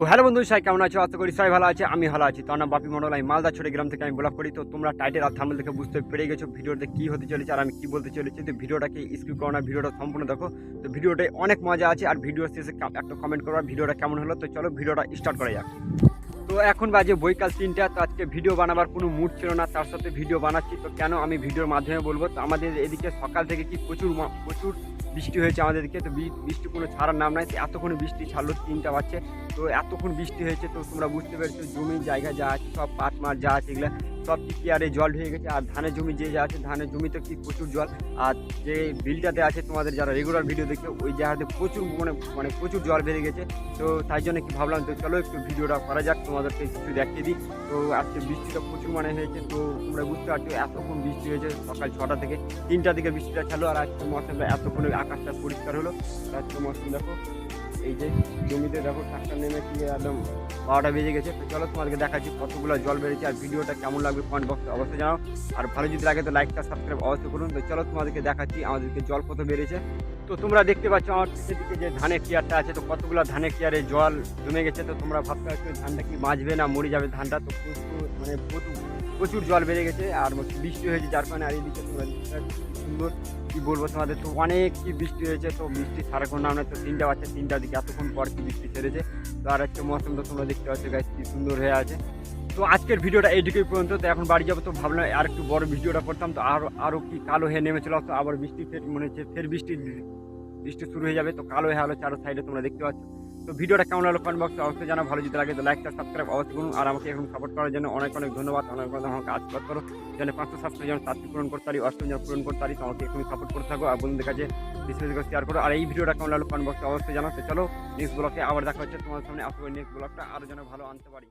Hello বন্ধু, সবাই কেমন আছো? আশা করি সবাই ভালো আছে আমি ভালো আছি। তো আমার বাপি মন্ডল, আমি মালদা ছোট গ্রাম থেকে আমি ব্লগ করি। তো তোমরা টাইটেল আর থাম্বনেল দেখে বুঝতে পেরে গেছো ভিডিওতে কী হতে চলেছে আর আমি কী বলতে চলেছি। তো ভিডিওটাকে স্কিপ করো না, ভিডিওটা সম্পূর্ণ দেখো। তো ভিডিওটা অনেক মজা আছে আর ভিডিও শেষে একটা কমেন্ট করো, ভিডিওটা কেমন হলো? তো চলো ভিডিওটা স্টার্ট করা যাক। তো এখন বাজে বৈকাল তিনটা, তো আজকে ভিডিও বানাবার কোনো মুড ছিল না, তার সাথে ভিডিও বানাচ্ছি। তো কেন আমি ভিডিওর মাধ্যমে বলব? তো আমাদের এদিকে সকাল থেকে কি প্রচুর প্রচুর বৃষ্টি হয়েছে আমাদেরকে, তো বৃষ্টি কোনো ছাড়ার নাম নাই এতক্ষণ বৃষ্টি ছাড়লো, তিনটা বাচ্চা তো এতক্ষণ বৃষ্টি হয়েছে, তো তোমরা বুঝতে পেরেছ জমি জায়গা যা আছে, সব পাট মাঠ যা আছে, এগুলো সব কি আরে জল হয়ে গেছে, আর ধানের জমি যে যা আছে, ধানের জমিতে কি প্রচুর জল? আর যে বিলটাতে আছে তোমাদের যারা রেগুলার ভিডিও দেখছ, ওই জায়গাতে প্রচুর মানে মানে প্রচুর জল বেড়ে গেছে। তো তাই জন্য কি ভাবলাম তো চলো একটু ভিডিওটা করা যাক, তোমাদেরকে কিছু দেখিয়ে দিই। তো আজকে বৃষ্টিটা প্রচুর মানে হয়েছে, তো তোমরা বুঝতে পারছ এতক্ষণ বৃষ্টি হয়েছে সকাল ছটা থেকে, তিনটা দিকে বৃষ্টিটা ছাড়লো, আর আজকে মৌসুমটা এতক্ষণ আকাশটা পরিষ্কার হলো। আজকে মৌসুম দেখো। এই যে জমিতে দেখো ট্রাক্টর নেমে কি একদম বারোটা বেজে গেছে। তো চলো তোমাদেরকে দেখাচ্ছি কতগুলো জল বেড়েছে আর ভিডিওটা কেমন লাগবে কমেন্ট বক্সে অবশ্যই জানাও। আর ভালো যদি লাগে তো লাইকটা সাবস্ক্রাইব অবশ্যই করুন। তো চলো তোমাদেরকে দেখাচ্ছি আমাদেরকে জল কত বেড়েছে তো তোমরা দেখতে পাচ্ছ আমার পিছের দিকে যে ধানের কেয়ারটা আছে, তো কতগুলো ধানের কেয়ারে জল জমে গেছে, তো তোমরা ভাবতে পারছ ধানটা কি বাঁচবে না মরে যাবে ধানটা। তো প্রচুর মানে প্রচুর প্রচুর জল বেড়ে গেছে আর বৃষ্টি হয়েছে, যার কারণে আর এদিকে তোমরা সুন্দর, কি বলব তোমাদের, তো অনেক কি বৃষ্টি হয়েছে, তো বৃষ্টি সারাক্ষণ নাম তো তিনটা বাচ্চা তিনটার দিকে এতক্ষণ পর কি বৃষ্টি ছেড়েছে, তো আর হচ্ছে মৌসুম তো তোমরা দেখতে পাচ্ছ গাছ কি সুন্দর হয়ে আছে। তো আজকের ভিডিওটা এইটুকুই পর্যন্ত, তো এখন বাড়ি যাব তো ভাবলাম আর একটু বড় ভিডিওটা করতাম, তো আরও আরও কি কালো হয়ে নেমে চলে আসতো আবার বৃষ্টি ফের, মনে হচ্ছে ফের বৃষ্টি বৃষ্টি শুরু হয়ে যাবে, তো কালো হয়ে হলো চারো সাইডে তোমরা দেখতে পাচ্ছ। তো ভিডিওটা কেমন লাগল কমেন্ট বক্সে অবশ্যই জানা ভালো যদি লাগে তো লাইকটা সাবস্ক্রাইব অবশ্যই করুন। আর আমাকে এখন সাপোর্ট করার জন্য অনেক অনেক ধন্যবাদ। অনেক অনেক আমাকে আশীর্বাদ করো। যেন পাঁচশো সাবস্ক্রাইব যেন সাতটি পূরণ করতে পারি, অষ্টম যেন পূরণ করতে পারি, তো আমাকে এখন সাপোর্ট করতে থাকো। আর বন্ধুদের কাছে বেশি বেশি করে শেয়ার করো। আর এই ভিডিওটা কেমন লাগল কমেন্ট বক্সে অবশ্যই জানাও। তো চলো নেক্সট ব্লগে আবার দেখা হচ্ছে তোমার সামনে। আসব নেক্সট ব্লগটা আরও যেন ভালো আনতে পারি।